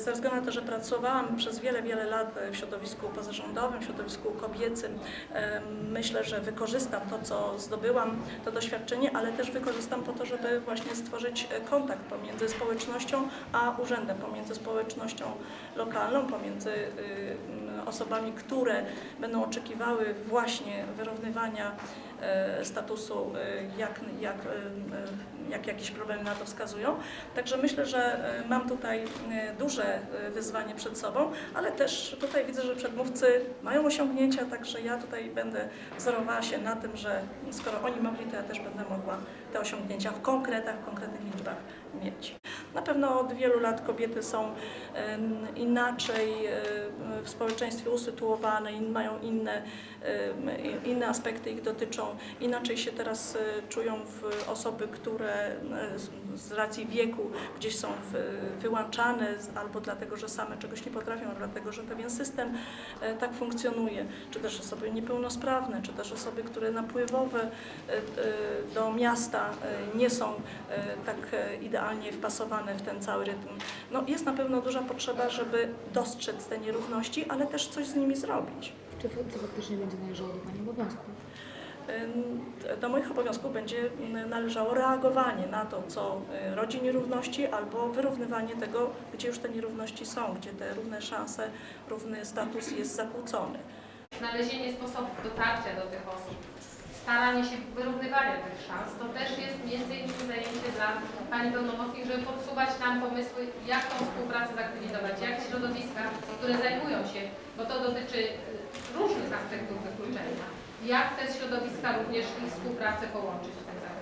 Ze względu na to, że pracowałam przez wiele, wiele lat w środowisku pozarządowym, w środowisku kobiecym, myślę, że wykorzystam to, co zdobyłam, to doświadczenie, ale też wykorzystam po to, żeby właśnie stworzyć e, kontakt pomiędzy społecznością a urzędem, pomiędzy społecznością lokalną, pomiędzy y, osobami, które będą oczekiwały właśnie wyrównywania e, statusu, e, jak, jak, e, e, jak jakieś problemy na to wskazują. Także myślę, że e, mam tutaj e, duże e, wyzwanie przed sobą, ale też tutaj widzę, że przedmówcy mają osiągnięcia, także ja tutaj będę wzorowała się na tym, że skoro oni mogli, to ja też będę mogła te osiągnięcia w konkretach, w konkretnych liczbach mieć. Na pewno od wielu lat kobiety są inaczej w społeczeństwie usytuowane, in- mają inne, i- inne aspekty ich dotyczą, inaczej się teraz e, czują osoby, które e, z- racji wieku gdzieś są wyłączane albo dlatego, że same czegoś nie potrafią, albo dlatego, że pewien system tak funkcjonuje, czy też osoby niepełnosprawne, czy też osoby, które napływowe do miasta nie są tak idealnie wpasowane w ten cały rytm. No, jest na pewno duża potrzeba, żeby dostrzec te nierówności, ale też coś z nimi zrobić. Czy co faktycznie będzie należało do Pani obowiązków? Do moich obowiązków będzie należało reagowanie na to, co y, rodzi nierówności, albo wyrównywanie tego, gdzie już te nierówności są, gdzie te równe szanse, równy status jest zakłócony. znalezienie sposobów dotarcia do tych osób, staranie się wyrównywania tych szans, to też jest między innymi dla Pani pełnomocnik, żeby podsuwać nam pomysły, jak tą współpracę zaktywizować, jak środowiska, które zajmują się, bo to dotyczy y, różnych aspektów wykluczenia, jak te środowiska również ich współpracę połączyć w tym zakresie.